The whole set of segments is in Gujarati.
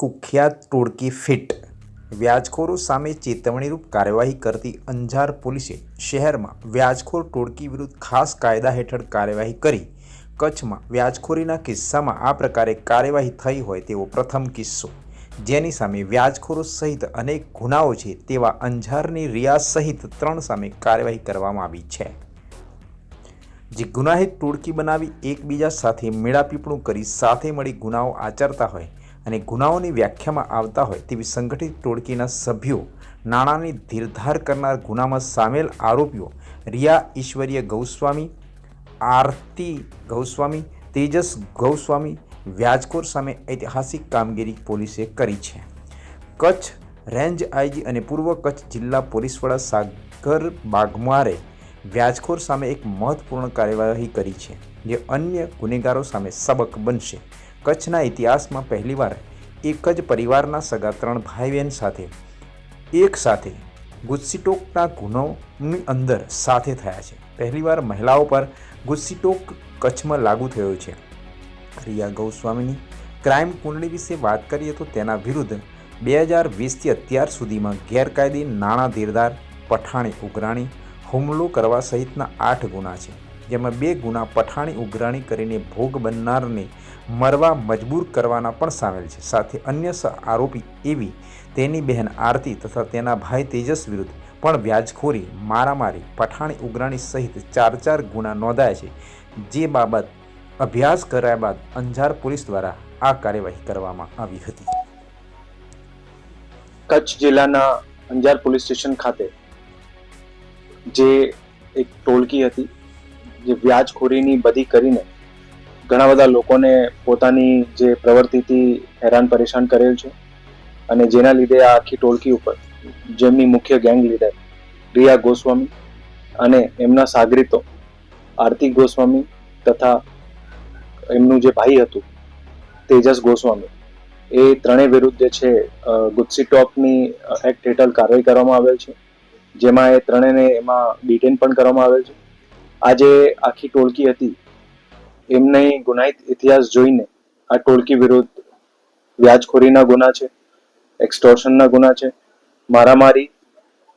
કુખ્યાત ટોળકી ફિટ. વ્યાજખોરો સામે ચેતવણીરૂપ કાર્યવાહી કરતી અંજાર પોલીસે શહેરમાં વ્યાજખોર ટોળકી વિરુદ્ધ ખાસ કાયદા હેઠળ કાર્યવાહી કરી. કચ્છમાં વ્યાજખોરીના કિસ્સામાં આ પ્રકારે કાર્યવાહી થઈ હોય તેવો પ્રથમ કિસ્સો. જેની સામે વ્યાજખોરો સહિત અનેક ગુનાઓ છે તેવા અંજારની રિયાઝ સહિત ત્રણ સામે કાર્યવાહી કરવામાં આવી છે. જે ગુનાહિત ટોળકી બનાવી એકબીજા સાથે મેળાપીપણું કરી સાથે મળી ગુનાઓ આચરતા હોય અને ગુનાઓની વ્યાખ્યામાં આવતા હોય તેવી સંગઠિત ટોળકીના સભ્યો નાણાંની ધીરધાર કરનાર ગુનામાં સામેલ આરોપીઓ રિયા ઈશ્વરીય ગૌસ્વામી, આરતી ગૌસ્વામી, તેજસ ગૌસ્વામી, વ્યાજખોર સામે ઐતિહાસિક કામગીરી પોલીસે કરી છે. કચ્છ રેન્જ આઈજી અને પૂર્વ કચ્છ જિલ્લા પોલીસ વડા સાગર બાગમારે વ્યાજખોર સામે એક મહત્વપૂર્ણ કાર્યવાહી કરી છે, જે અન્ય ગુનેગારો સામે સબક બનશે. કચ્છના ઇતિહાસમાં પહેલીવાર એક જ પરિવારના સગા ત્રણ ભાઈ બહેન સાથે, એક સાથે ગુસ્સીટોકના ગુનોની અંદર સાથે થયા છે. પહેલીવાર મહિલાઓ પર ગુસ્સીટોક કચ્છમાં લાગુ થયો છે. રિયા ગૌસ્વામીની ક્રાઇમ કુંડળી વિશે વાત કરીએ તો તેના વિરુદ્ધ બે હજાર વીસથી અત્યાર સુધીમાં ગેરકાયદે નાણાં ધીરદાર પઠાણી ઉઘરાણી, હુમલો કરવા સહિતના આઠ ગુના છે. જેમાં બે ગુના પઠાણી ઉઘરાણી કરીને ભોગ બનનારને મરવા મજબૂર કરવાના પણ સામેલ છે. સાથે અન્ય આરોપી એવી તેની બહેન આરતી તથા તેના ભાઈ તેજસ વિરુદ્ધ પણ વ્યાજખોરી, મારામારી, પઠાણી ઉઘરાણી સહિત ચાર ચાર ગુના નોંધાયા છે, જે બાબત અભ્યાસ કર્યા બાદ અંજાર પોલીસ દ્વારા આ કાર્યવાહી કરવામાં આવી હતી. કચ્છ જિલ્લાના અંજાર પોલીસ સ્ટેશન ખાતે જે એક ટોલકી હતી જે વ્યાજખોરીની બધી કરીને ઘણા બધા લોકોને પોતાની જે પ્રવૃત્તિથી હેરાન પરેશાન કરેલ છે અને જેના લીધે આ આખી ટોળકી ઉપર જેમની મુખ્ય ગેંગ લીડર રિયા ગોસ્વામી અને એમના સાગરીતો આરતી ગોસ્વામી તથા એમનું જે ભાઈ હતું તેજસ ગોસ્વામી એ ત્રણેય વિરુદ્ધ જે છે અ, ટોપની એક્ટ હેઠળ કાર્યવાહી કરવામાં આવેલ છે. જેમાં એ ત્રણેયને એમાં ડિટેન પણ કરવામાં આવેલ છે. આ જે આખી ટોળકી હતી. એમને ગુનાહિત ઇતિહાસ જોઈને આ ટોળકી વિરુદ્ધ વ્યાજખોરીના ગુના છે, એક્સટોર્શનના ગુના છે, મારામારી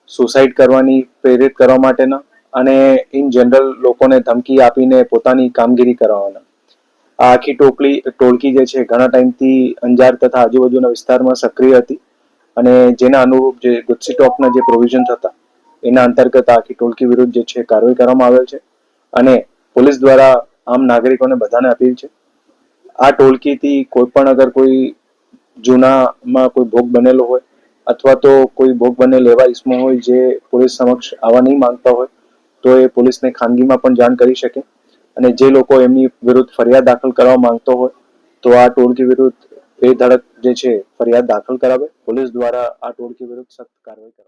સુસાઇડ કરવાની, પ્રેરિત કરવા માટેના અને ઇન જનરલ લોકોને ધમકી આપીને પોતાની કામગીરી કરાવવાના આ આખી ટોકલી, ટોળકી જે છે, ઘણા ટાઈમથી અંજાર તથા આજુબાજુના વિસ્તારમાં સક્રિય હતી અને જેના અનુરૂપ જે ગુસ્સી ટોકના જે પ્રોવિઝન હતા, એના અંતર્ગત આખી ટોળકી વિરુદ્ધ જે છે, કાર્યવાહી કરવામાં આવેલ છે. અને પોલીસ દ્વારા આમ નાગરિકોને બધાને અપીલ છે. આ ટોળકીથી કોઈ પણ અગર કોઈ જૂનામાં કોઈ ભોગ બનેલો હોય અથવા તો કોઈ ભોગ બનેલ એવા ઇસમો હોય જે પોલીસ સમક્ષ આવવા નહીં માંગતા હોય, તો એ પોલીસને ખાનગીમાં પણ જાણ કરી શકે. અને જે લોકો એમની વિરુદ્ધ ફરિયાદ દાખલ કરવા માંગતો હોય, તો આ ટોળકી વિરુદ્ધ એ ધડક જે છે ફરિયાદ દાખલ કરાવે. પોલીસ દ્વારા આ ટોળકી વિરુદ્ધ સખ્ત કાર્યવાહી કરવામાં